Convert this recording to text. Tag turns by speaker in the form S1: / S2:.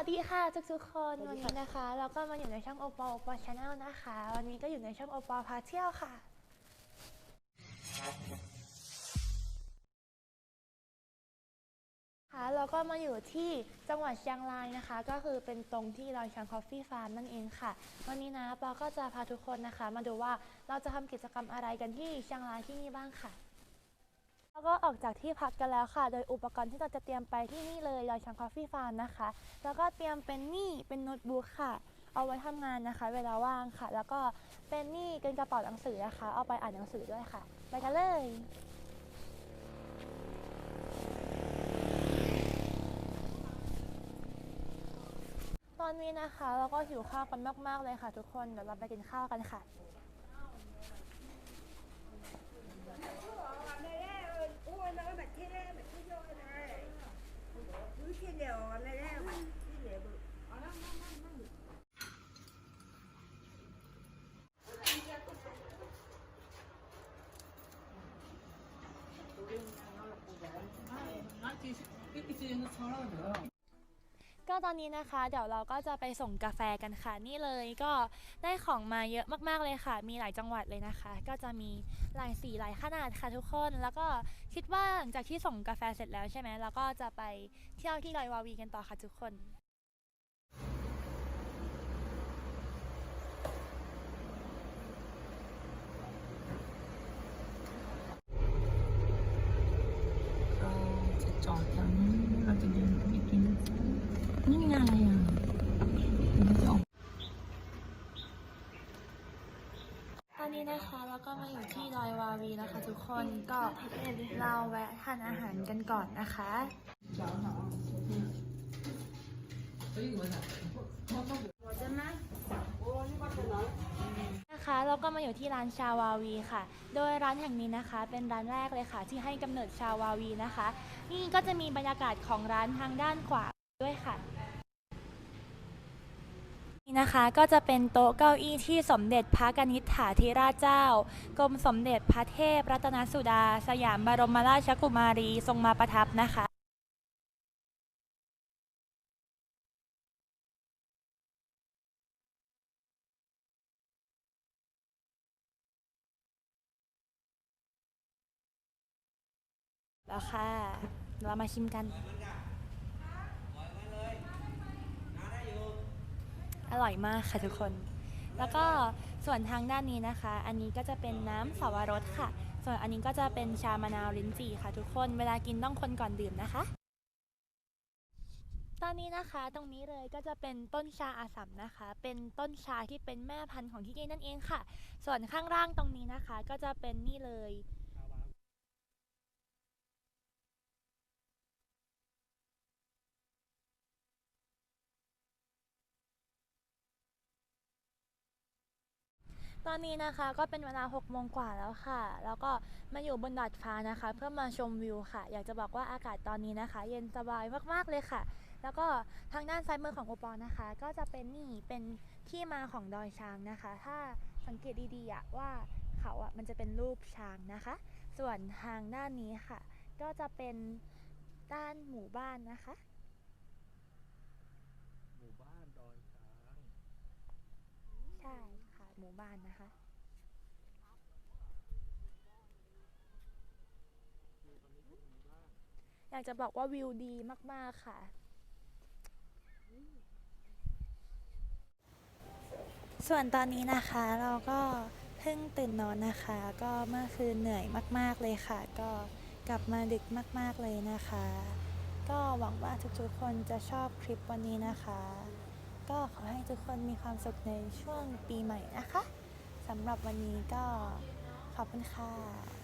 S1: วัสดีค่ะทุกทุกๆคนวันนี้นะคะเราก็มาอยู่ในช่องโอปอโอปอชาแนลนะคะ วันนี้ก็อยู่ในช่องโอปอพาเที่ยวค่ะ ค่ะ เราก็มาอยู่ที่จังหวัดเชียงรายนะคะ ก็คือเป็นตรงที่ดอยช้างคอฟฟี่ฟาร์มนั่นเองค่ะ วันนี้นะปอก็จะพาทุกคนนะคะ มาดูว่าเราจะทำกิจกรรมอะไรกันที่เชียงรายที่นี่บ้างค่ะแล้ว ก็ออกจากที่พักกันแล้วค่ะ โดยอุปกรณ์ที่เราจะเตรียมไปที่นี่เลยดอยช้างคอฟฟี่ฟาร์มนะคะ แล้วก็เตรียมเป็นนี่เป็นโน้ตบุ๊กค่ะ เอาไว้ทำงานนะคะ เวลาว่างค่ะ แล้วก็เป็นนี่เป็นกระเป๋าหนังสือนะคะ เอาไปอ่านหนังสือด้วยค่ะ ไปกันเลยตอนนี้นะคะเราก็หิวข้าวกันมาก ๆ เลยค่ะทุกคน เดี๋ยวเราไปกินข้าวกันค่ะ nó
S2: mà thế này mà cứ vô này cứ thế đều này đấy mà cứ để bự
S3: Thank you.
S1: ตอนนี้นะคะ เดี๋ยวเราก็จะไปส่งกาแฟกันค่ะ นี่เลยก็ได้ของมาเยอะมากๆเลยค่ะ มีหลายจังหวัดเลยนะคะ ก็จะมีหลายสีหลายขนาดค่ะทุกคน แล้วก็คิดว่าหลังจากที่ส่งกาแฟเสร็จแล้วใช่ไหมเราก็จะไปเที่ยวที่ดอยวาวีกันต่อค่ะทุกคน
S3: จอดแล้วนะเราจะเดินไปกินนี่ไงอะไรอะเราจะออก
S1: ตอนนี้นะคะเราก็มาอยู่ที่ดอยวาวีแล้วค่ะทุกคนก็เราแวะทานอาหารกันก่อนนะคะนะคะ เราก็มาอยู่ที่ร้านชาวาวีค่ะ โดยร้านแห่งนี้นะคะ เป็นร้านแรกเลยค่ะ ที่ให้กำเนิดชาวาวีนะคะ นี่ก็จะมีบรรยากาศของร้านทางด้านขวาด้วยค่ะนี่นะคะก็จะเป็นโต๊ะเก้าอี้ที่สมเด็จพระกนิษฐาธิราชเจ้า กรมสมเด็จพระเทพรัตนสุดา สยามบรมราชกุมารีทรงมาประทับนะคะ แล้วค่ะ เรามาชิมกัน อร่อยมากค่ะทุกคน แล้วก็ส่วนทางด้านนี้นะคะ อันนี้ก็จะเป็นน้ำสาวรสค่ะ ส่วนอันนี้ก็จะเป็นชามะนาวลิ้นจี่ค่ะทุกคน เวลากินต้องคนก่อนดื่มนะคะ ตอนนี้นะคะตรงนี้เลยก็จะเป็นต้นชาอาสัมนะคะ เป็นต้นชาที่เป็นแม่พันธุ์ของที่นี่นั่นเองค่ะ ส่วนข้างล่างตรงนี้นะคะ ก็จะเป็นนี่เลย ตอนนี้นะคะก็เป็นเวลา6โมงกว่าแล้วค่ะ แล้วก็มาอยู่บนดาดฟ้านะคะ เพื่อมาชมวิวค่ะ อยากจะบอกว่าอากาศตอนนี้นะคะ เย็นสบายมากๆเลยค่ะ แล้วก็ทางด้านซ้ายมือของโอปอล์นะคะ ก็จะเป็นนี่เป็นที่มาของดอยช้างนะคะ ถ้าสังเกตดีๆอะว่าเขาอะมันจะเป็นรูปช้างนะคะ ส่วนทางด้านนี้ค่ะ ก็จะเป็นด้านหมู่บ้านนะคะ
S4: หมู่บ้านดอยช้าง
S1: ใช่ค่ะหมู่ บ้านนะคะ อยากจะบอกว่าวิวดีมาก ๆ ค่ะส่วนตอนนี้นะคะเราก็เพิ่งตื่นนอนนะคะ ก็เมื่อคืนเหนื่อยมาก ๆเลยค่ะ ก็กลับมาดึกมาก ๆเลยนะคะ ก็หวังว่าทุกๆคนจะชอบคลิปวันนี้นะคะ ก็ขอให้ทุกคนมีความสุขในช่วงปีใหม่นะคะสำหรับวันนี้ก็ขอบคุณค่ะ